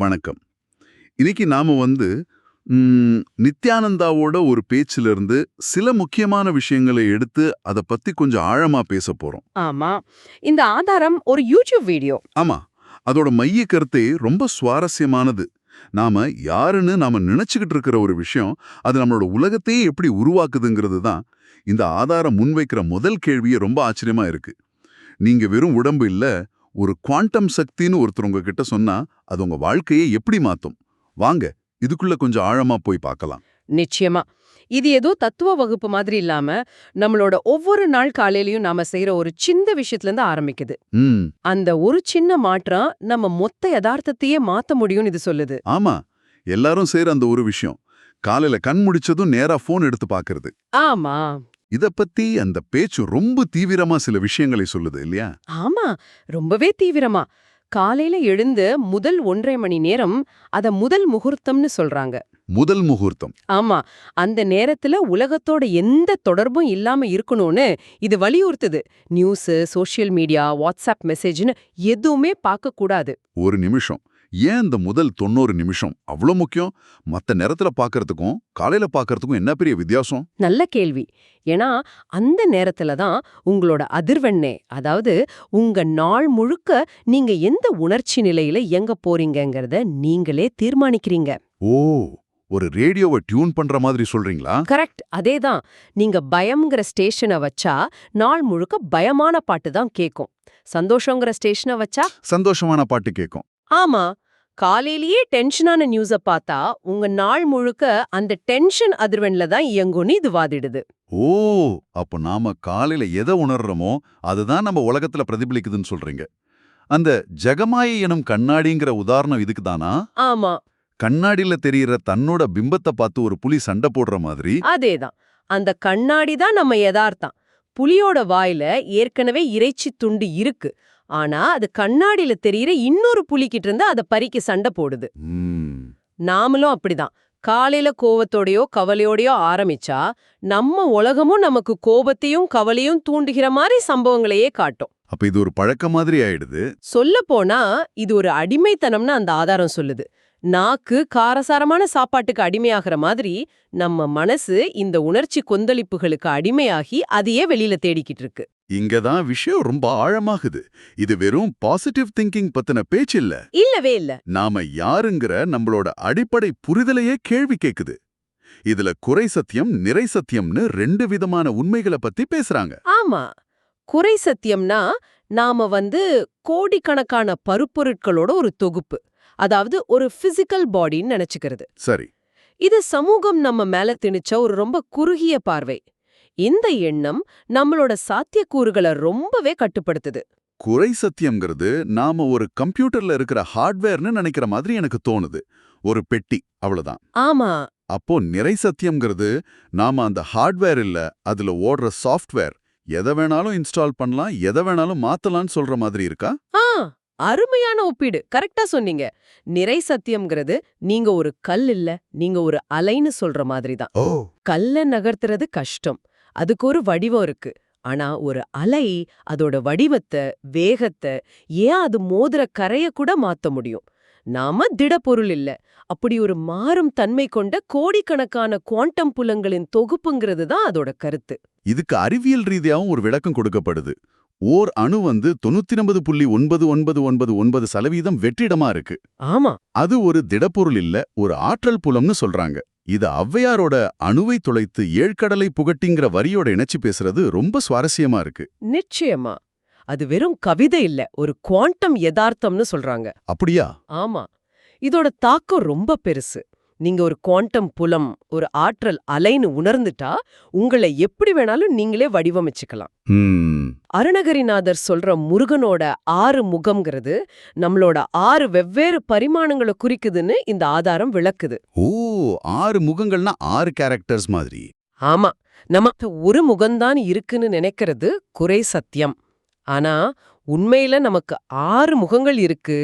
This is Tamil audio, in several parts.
வணக்கம். இன்னைக்கு நாம வந்து நித்யானந்தாவோட ஒரு பேச்சில இருந்து சில முக்கியமான விஷயங்களை எடுத்து அதை பத்தி கொஞ்சம் ஆழமா பேச போறோம். ஆமா. இந்த ஆதாரம் ஒரு யூடியூப் வீடியோ. ஆமா. அதோட மைய கருத்தே ரொம்ப சுவாரஸ்யமானது. நாம யாருன்னு நாம நினைச்சுக்கிட்டு இருக்கிற ஒரு விஷயம் அது நம்மளோட உலகத்தையே எப்படி உருவாக்குதுங்கிறது தான் இந்த ஆதாரம் முன்வைக்கிற முதல் கேள்வியே ரொம்ப ஆச்சரியமா இருக்கு. நீங்க வெறும் உடம்பு இல்ல ஒரு குவாண்டம் சக்தின்னு ஒருத்தர் உங்ககிட்ட சொன்னா அது உங்க வாழ்க்கையை எப்படி மாத்தும்? வாங்க இதுக்குள்ள கொஞ்சம் ஆழமா போய் பார்க்கலாம். நிச்சயமா. இது ஏதோ தத்துவ வகுப்பு மாதிரி இல்லாம நம்மளோட ஒவ்வொரு நாள் காலையிலயும் நாம செய்யற ஒரு சின்ன விஷயத்துல இருந்து ஆரம்பிக்குது அந்த ஒரு சின்ன மாற்றம் நம்ம மொத்த யதார்த்தத்தையே மாத்த முடியும்னு இது சொல்லுது. ஆமா எல்லாரும் செய்யற அந்த ஒரு விஷயம். காலையில கண் முடிச்சதும் நேரா ஃபோன் எடுத்து பார்க்கறது. ஆமா. இத பத்தி அந்த பேச்சு ரொம்ப தீவிரமா சில விஷயங்களை சொல்லுது இல்லையா? ஆமா ரொம்பவே தீவிரமா. காலையில எழுந்து முதல் ஒன்றரை மணி நேரம் அத முதல் முகூர்த்தம்னு சொல்றாங்க. முதல் முகூர்த்தம். ஆமா அந்த நேரத்துல உலகத்தோட எந்த தொடர்பும் இல்லாம இருக்கணும்னு இது வலியுறுத்துது. நியூஸ் சோஷியல் மீடியா வாட்ஸ்அப் மெசேஜ்னு எதுவுமே பார்க்க கூடாது ஒரு நிமிஷம். ஏன் இந்த முதல் தொண்ணூறு நிமிஷம் அவ்வளோ முக்கியம்? மத்த நேரத்துல பார்க்கறதுக்கும் காலையில பார்க்கறதுக்கும் என்ன பெரிய வித்தியாசம்? நல்ல கேள்வி. ஏன்னா அந்த நேரத்துல தான் உங்களோட அதிர்வெண்ணே அதாவது உங்க நாள் முழுக்க நீங்க எந்த உணர்ச்சி நிலையில எங்க போறீங்கங்கறத நீங்களே தீர்மானிக்கிறீங்க. ஓ ஒரு ரேடியோவை டியூன் பண்ற மாதிரி சொல்றீங்களா? கரெக்ட். அதேதான் நீங்க பயம்ங்கிற ஸ்டேஷனை வச்சா நாள் முழுக்க பயமான பாட்டு தான் கேக்கும். சந்தோஷங்கிற ஸ்டேஷனை வச்சா? சந்தோஷமான பாட்டு கேட்கும் ஆமா காலையிலேயே டென்ஷனான நியூஸ பார்த்தா உங்க நாள் முழுக்க அந்த டென்ஷன் அதிர்வெண்ல தான் இயங்கும்னு இது வாதிடுது. ஓ அப்போ நாம காலையில எதை உணர்றோமோ அதுதான் நம்ம உலகத்துல பிரதிபலிக்குதுன்னு சொல்றீங்க. அந்த ஜெகமாயை எனும் கண்ணாடிங்கிற உதாரணம் இதுக்கு தானா? ஆமா. கண்ணாடியில தெரியற தன்னோட பிம்பத்தை பார்த்து ஒரு புலி சண்டை போடுற மாதிரி? அதேதான் அந்த கண்ணாடி தான் நம்ம யதார்த்தம். புலியோட வாயில ஏற்கனவே இறைச்சி துண்டு இருக்கு. ஆனா அது கண்ணாடியில தெரியற இன்னொரு புலிகிட்ட இருந்து அதை பறிக்க சண்டை போடுது. நாமளும் அப்படிதான். காலையில கோவத்தோடயோ கவலையோடயோ ஆரம்பிச்சா நம்ம உலகமும் நமக்கு கோபத்தையும் கவலையும் தூண்டுகிற மாதிரி சம்பவங்களையே காட்டும். அப்ப இது ஒரு பழக்க மாதிரி ஆயிடுது. சொல்ல போனா இது ஒரு அடிமைத்தனம்னு அந்த ஆதாரம் சொல்லுது. நாக்கு காரசாரமான சாப்பாட்டுக்கு அடிமையாகிற மாதிரி நம்ம மனசு இந்த உணர்ச்சி கொந்தளிப்புகளுக்கு அடிமையாகி அதையே வெளியில தேடிக்கிட்டு இருக்கு. இங்கதான் விஷயம் ரொம்ப ஆழமாகுது. இது வெறும் பாசிட்டிவ் திங்கிங் பத்தின பேச்சு இல்ல. இல்லவே இல்ல. நாம யாருங்கிற நம்மளோட அடிப்படை புரிதலையே கேள்வி கேக்குது. இதுல குறை சத்தியம் நிறை சத்தியம்னு ரெண்டு விதமான உண்மைகளை பத்தி பேசுறாங்க. ஆமா. குறை சத்தியம்னா நாம வந்து கோடிக்கணக்கான பருப்பொருட்களோட ஒரு தொகுப்பு. அதாவது ஒரு பிசிக்கல் பாடின்னு நினைச்சுக்கிறது. சரி. இது சமூகம் நம்ம மேல திணிச்ச ஒரு ரொம்ப குறுகிய பார்வை. இந்த எண்ணம் நம்மளோட சாத்தியக்கூறுகளை ரொம்பவே கட்டுப்படுத்துது. குறை சத்தியம்ங்கிறது நாம ஒரு கம்ப்யூட்டர்ல இருக்கிற ஹார்ட்வேர்னு நினைக்கிற மாதிரி எனக்கு தோணுது. ஒரு பெட்டி அவ்வளவுதான். ஆமா. அப்போ நிறை சத்தியம்ங்கிறது நாம அந்த ஹார்ட்வேர் இல்ல அதுல ஓடுற சாஃப்ட்வேர். எதை வேணாலும் இன்ஸ்டால் பண்ணலாம் எதை வேணாலும் மாத்தலாம்னு சொல்ற மாதிரி இருக்கா? ஆ அருமையான ஒப்பீடு. கரெக்டா சொன்னீங்க. நிறை சத்தியம்ங்கிறது நீங்க ஒரு கல் இல்ல நீங்க ஒரு அலைன்னு சொல்ற மாதிரி தான். ஓ. கல்ல நகர்த்துறது கஷ்டம். அதுக்கு ஒரு வடிவம் இருக்கு. ஆனா ஒரு அலை அதோட வடிவத்தை வேகத்தை ஏன் அது மோதுற கரைய கூட மாத்த முடியும்? நாம திடப்பொருள் இல்ல. அப்படி ஒரு மாறும் தன்மை கொண்ட கோடிக்கணக்கான குவாண்டம் புலங்களின் தொகுப்புங்கிறது தான் அதோட கருத்து. இதுக்கு அறிவியல் ரீதியாவும் ஒரு விளக்கம் கொடுக்கப்படுது. ஓர் அணு வந்து தொண்ணூத்தி ஒன்பது புள்ளி ஒன்பது ஒன்பது ஒன்பது ஒன்பது சதவீதம் வெற்றிடமா இருக்கு. ஆமா. அது ஒரு திடப்பொருள் இல்ல ஒரு ஆற்றல் புலம்னு சொல்றாங்க. இது ஔவையாரோட அணுவை துளைத்து ஏழ்கடலை புகட்டிங்கிற வரியோட இணைச்சு பேசுறது ரொம்ப சுவாரஸ்யமா இருக்கு. நிச்சயமா. அது வெறும் கவிதை இல்ல ஒரு குவாண்டம் யதார்த்தம்னு சொல்றாங்க. அப்படியா? ஆமா. இதோட தாக்கம் ரொம்ப பெருசு. நீங்க ஒரு குவாண்டம் புலம் ஒரு ஆற்றல் அலைன்னு உணர்ந்துட்டா உங்களை எப்படி வேணாலும் நீங்களே வடிவமைச்சுக்கலாம். அருணகிரிநாதர் சொல்ற முருகனோட ஆறு முகம்ங்கிறது நம்மளோட ஆறு வெவ்வேறு பரிமாணங்களை குறிக்குதுன்னு இந்த ஆதாரம் விளக்குது. ஓ ஆறு முகங்கள்னா ஆறு கேரக்டர்ஸ் மாதிரி. ஆமா நமக்கு ஒரு முகம்தான் இருக்குன்னு நினைக்கிறது குறை சத்தியம். ஆனா உண்மையில நமக்கு ஆறு முகங்கள் இருக்கு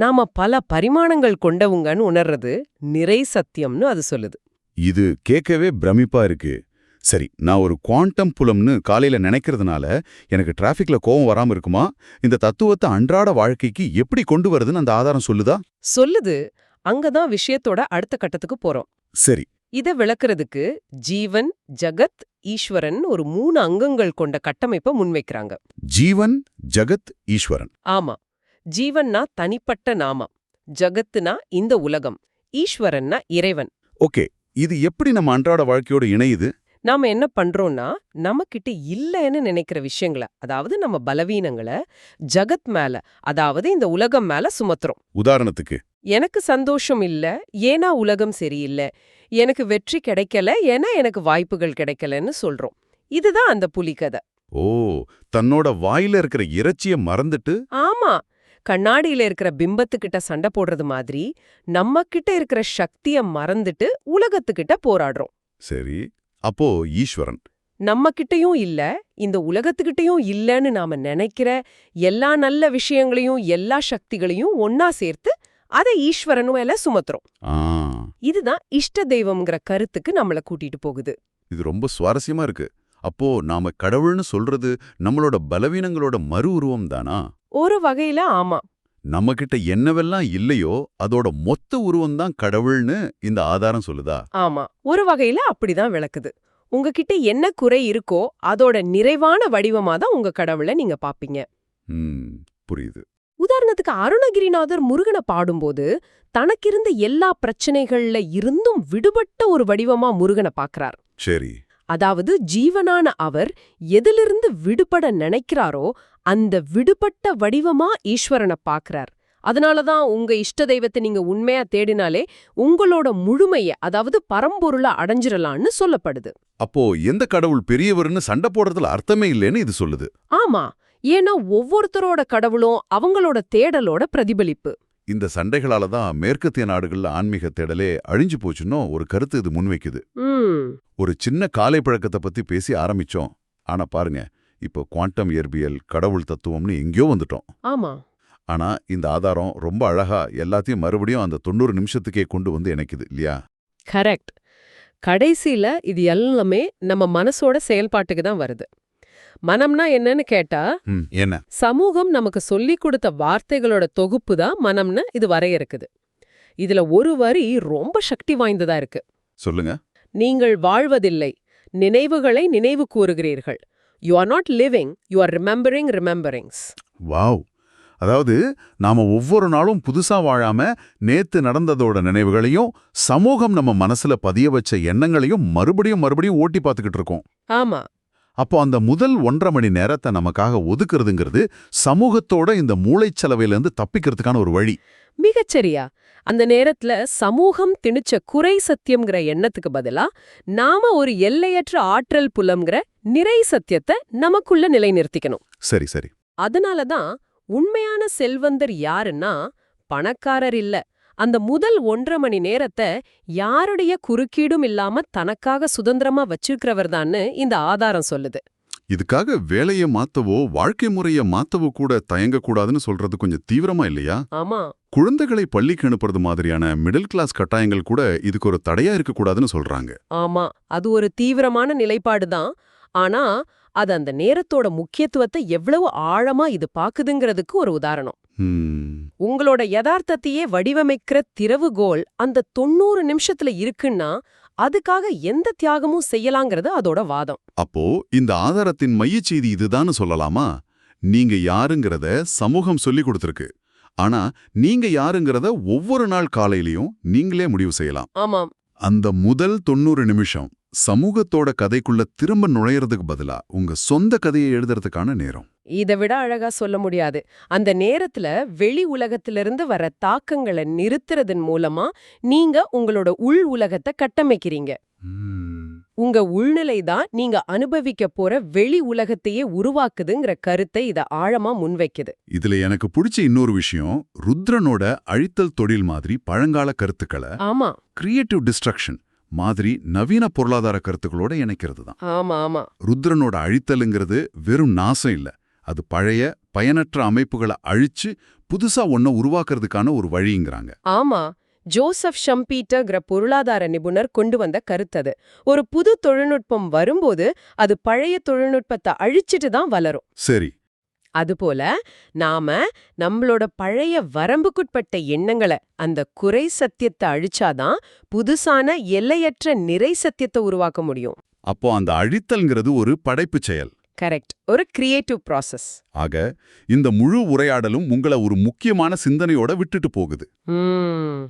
நாம பல பரிமாணங்கள் கொண்டவங்கன்னு உணர்றது நிறை சத்தியம்னு அது சொல்லுது. இது கேட்கவே பிரமிப்பா இருக்கு. சரி நான் ஒரு குவாண்டம் புலம்னு காலையில நினைக்கிறதுனால எனக்கு டிராஃபிக்ல கோவம் வராம இருக்குமா? இந்த தத்துவத்தை அன்றாட வாழ்க்கைக்கு எப்படி கொண்டு வருதுன்னு அந்த ஆதாரம் சொல்லுதா? சொல்லுது. அங்கதான் விஷயத்தோட அடுத்த கட்டத்துக்கு போறோம். சரி. இத விளக்குறதுக்கு ஜீவன் ஜகத் ஈஸ்வரன் ஒரு மூணு அங்கங்கள் கொண்ட கட்டமைப்பை முன்வைக்கிறாங்க. ஜீவன் ஜகத் ஈஸ்வரன். ஆமா. ஜீவன்னா தனிப்பட்ட நாமம் ஜகத்துனா இந்த உலகம் ஈஸ்வரன்னா இறைவன். ஓகே இது எப்படி நம்ம அன்றாட வாழ்க்கையோட இணையுது? நாம என்ன பண்றோம்னா நம்மகிட்ட இல்லைன்னு நினைக்கிற விஷயங்களை அதாவது நம்ம பலவீனங்களை ஜகத் மேல அதாவது இந்த உலகம் மேல சுமத்துறோம். உதாரணத்துக்கு. எனக்கு சந்தோஷம் இல்ல ஏன்னா உலகம் சரியில்லை எனக்கு வெற்றி கிடைக்கல ஏன்னா எனக்கு வாய்ப்புகள் கிடைக்கலன்னு சொல்றோம். இதுதான் அந்த புலிகதை. ஓ தன்னோட வாயில இருக்கிற இறைச்சிய மறந்துட்டு? ஆமா கண்ணாடியில இருக்கிற பிம்பத்துக்கிட்ட சண்டை போடுறது மாதிரி நம்ம கிட்ட இருக்கிற சக்திய மறந்துட்டு உலகத்துக்கிட்ட போராடுறோம். சரி அப்போ ஈஸ்வரன். நம்ம கிட்டயும் இல்ல இந்த உலகத்துக்கிட்டயும் இல்லன்னு நாம நினைக்கிற எல்லா நல்ல விஷயங்களையும் எல்லா சக்திகளையும் ஒன்னா சேர்த்து அதை ஈஸ்வரன் மேல சுமத்துறோம். ஆ. இதுதான் இஷ்ட தெய்வம்ங்கிற கருத்துக்கு நம்மள கூட்டிட்டு போகுது. இது ரொம்ப சுவாரஸ்யமா இருக்கு. அப்போ நாம கடவுள்னு சொல்றது நம்மளோட பலவீனங்களோட மறு உருவம் தானா? ஒரு வகையில ஆமா. நம்ம கிட்ட என்னவெல்லாம் இல்லையோ அதோட மொத்த உருவம் தான் கடவுள்னு இந்த ஆதாரம் சொல்லுதா? ஆமா. ஒரு வகையில அப்படிதான் விளக்குது. உங்ககிட்ட என்ன குறை இருக்கோ அதோட நிறைவான வடிவமா தான் உங்க கடவுளை நீங்க பாப்பீங்க. புரியுது. உதாரணத்துக்கு அருணகிரிநாதர் முருகனை பாடும்போது தனக்கிருந்த எல்லா பிரச்சனைகள்ல இருந்தும் விடுபட்ட ஒரு வடிவமா முருகனை பாக்குறார். சரி. அதாவது ஜீவனான அவர் எதிலிருந்து விடுபட நினைக்கிறாரோ அந்த விடுபட்ட வடிவமா ஈஸ்வரனை பாக்குறார் அதனாலதான் உங்க இஷ்ட தெய்வத்தை நீங்க உண்மையா தேடினாலே உங்களோட முழுமைய அதாவது பரம்பொருளை அடைஞ்சிரலான்னு சொல்லப்படுது. அப்போ எந்த கடவுள் பெரியவர்னு சண்டை போடுறதுல அர்த்தமே இல்லைன்னு இது சொல்லுது. ஆமா. ஏன்னா ஒவ்வொருத்தரோட கடவுளும் அவங்களோட தேடலோட பிரதிபலிப்பு. இந்த சண்டைகளால தான் மேற்கத்திய நாடுகள்ல ஆன்மீக தேடலே அழிஞ்சு போச்சுன்னோ ஒரு கருத்து இது முன்வைக்குது. ஒரு சின்ன காலை பழக்கத்தை பத்தி பேசி ஆரம்பிச்சோம். ஆனா பாருங்க இப்போ குவாண்டம் இயற்பியல் கடவுள் தத்துவம்னு எங்கேயோ வந்துட்டோம். ஆமா. ஆனா இந்த ஆதாரம் ரொம்ப அழகா எல்லாத்தையும் மறுபடியும் அந்த தொண்ணூறு நிமிஷத்துக்கே கொண்டு வந்து இணைக்குது இல்லையா? கரெக்ட். கடைசியில இது எல்லாமே நம்ம மனசோட செயல்பாட்டுக்கு தான் வருது. மனம்னா என்னன்னு கேட்டா என்ன? சமூகம் நமக்கு சொல்லிக் கொடுத்த வார்த்தைகளோட தொகுப்பு தான் மனம்னு இது வரையறுக்குது. இதுல ஒரு வரி ரொம்ப சக்தி வாய்ந்ததா இருக்கு. சொல்லுங்க. நீங்கள் வாழ்வதில்லை நினைவுகளை நினைவு கூறுகிறீர்கள். You are not living you are remembering rememberings wow! அதாவது நாம ஒவ்வொரு நாளும் புதுசா வாழாம நேத்து நடந்ததோட நினைவுகளையும் சமூகம் நம்ம மனசுல பதிய வச்ச எண்ணங்களையும் மறுபடியும் மறுபடியும் ஓட்டி பார்த்துக்கிட்டு இருக்கோம். ஆமா. அப்போ அந்த முதல் ஒன்றரை மணி நேரத்தை நமக்காக ஒதுக்குறதுங்கிறது சமூகத்தோட இந்த மூளைச்சலவையிலேருந்து தப்பிக்கிறதுக்கான ஒரு வழி. மிகச்சரியா. அந்த நேரத்துல சமூகம் திணிச்ச குறை சத்தியம்ங்கிற எண்ணத்துக்கு பதிலா நாம ஒரு எல்லையற்ற ஆற்றல் புலம்ங்கிற நிறை சத்தியத்தை நமக்குள்ள நிலைநிறுத்திக்கணும். சரி சரி. அதனால தான் உண்மையான செல்வந்தர் யாருன்னா பணக்காரர் இல்ல. அந்த முதல் ஒன்றரை மணி நேரத்தை யாருடைய குறுக்கீடும் இல்லாம தனக்காக சுதந்திரமா வச்சிருக்கிறவர்தான்னு இந்த ஆதாரம் சொல்லுது. இதுக்காக வேலையை மாத்தவோ வாழ்க்கை முறையை மாத்தவோ கூட தயங்கக்கூடாதுன்னு சொல்றது கொஞ்சம் தீவிரமா இல்லையா? ஆமா. குழந்தைகளை பள்ளிக்கு அனுப்புறது மாதிரியான மிடில் கிளாஸ் கட்டாயங்கள் கூட இதுக்கு ஒரு தடையா இருக்கக்கூடாதுன்னு சொல்றாங்க. ஆமா. அது ஒரு தீவிரமான நிலைப்பாடு தான். ஆனா அது அந்த நேரத்தோட முக்கியத்துவத்தை எவ்வளவு ஆழமா இது பாக்குதுங்கிறதுக்கு ஒரு உதாரணம். உங்களோட யதார்த்தத்தையே வடிவமைக்கிற திறவுகோல் அந்த தொண்ணூறு நிமிஷத்துல இருக்குன்னா அதுக்காக எந்த தியாகமும் செய்யலாங்கிறது அதோட வாதம். அப்போ இந்த ஆதாரத்தின் மையச்செய்தி இதுதான்னு சொல்லலாமா? நீங்க யாருங்கிறத சமூகம் சொல்லி கொடுத்திருக்கு. ஆனா நீங்க யாருங்கிறத ஒவ்வொரு நாள் காலையிலயும் நீங்களே முடிவு செய்யலாம். ஆமாம். அந்த முதல் தொண்ணூறு நிமிஷம் சமூகத்தோட கதைக்குள்ள திரும்ப நுழையறதுக்கு பதிலா உங்க சொந்த கதையை எழுதுறதுக்கான நேரம். இதை விட அழகா சொல்ல முடியாது. அந்த நேரத்துல வெளி உலகத்திலிருந்து வர தாக்கங்களை நிறுத்துறதன் மூலமா நீங்க உங்களோட உள் உலகத்தை கட்டமைக்கிறீங்க. உங்க உள்நிலை தான் நீங்க அனுபவிக்க போற வெளி உலகத்தையே உருவாக்குதுங்கிற கருத்தை இத ஆழமா முன்வைக்குது. இதுல எனக்கு பிடிச்ச இன்னொரு விஷயம் ருத்ரனோட அழித்தல் தொழில் மாதிரி பழங்கால கருத்துக்களை ஆமா. கிரியேட்டிவ் டிஸ்ட்ரக்ஷன் மாதிரி நவீன பொருளாதார கருத்துக்களோட இணைக்கிறது தான் ஆமா ஆமா. ருத்ரனோட அழித்தலுங்கிறது வெறும் நாசம் இல்ல. அது பழைய பயனற்ற அமைப்புகளை அழிச்சு புதுசா ஒன்ன உருவாக்குறதுக்கான ஒரு வழிங்கிறாங்க. ஆமா ஜோசப் ஷம்பீட்டர்ங்கிற பொருளாதார நிபுணர் கொண்டு வந்த கருத்தது ஒரு புது தொழில்நுட்பம் வரும்போது அது பழைய தொழில்நுட்பத்தை அழிச்சிட்டு தான் வளரும். சரி. அதுபோல நாம நம்மளோட பழைய வரம்புக்குட்பட்ட எண்ணங்களை அந்த குறை சத்தியத்தை அழிச்சாதான் புதுசான எல்லையற்ற நிறை சத்தியத்தை உருவாக்க முடியும். அப்போ அந்த அழித்தல்ங்கிறது ஒரு படைப்புச் செயல். கரெக்ட் ஒரு கிரியேட்டிவ் ப்ராசஸ் ஆக இந்த முழு உரையாடலும் உங்களை ஒரு முக்கியமான சிந்தனையோட விட்டுட்டு போகுது.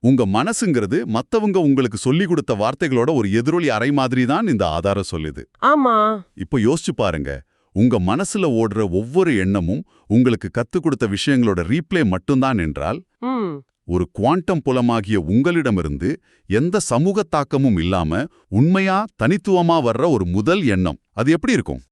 உங்க மனசுங்கிறது மத்தவங்க உங்களுக்கு சொல்லி கொடுத்த வார்த்தைகளோட ஒரு எதிரொலி அறை மாதிரி தான் இந்த ஆதாரம் சொல்லுது. ஆமா. இப்போ யோசிச்சு பாருங்க. உங்க மனசுல ஓடுற ஒவ்வொரு எண்ணமும் உங்களுக்கு கத்துக் கொடுத்த விஷயங்களோட ரீப்ளே மட்டும்தான் என்றால் ஒரு குவாண்டம் புலமாகிய உங்களிடமிருந்து எந்த சமூக தாக்கமும் இல்லாம உண்மையா தனித்துவமா வர்ற ஒரு முதல் எண்ணம். அது எப்படி இருக்கும்?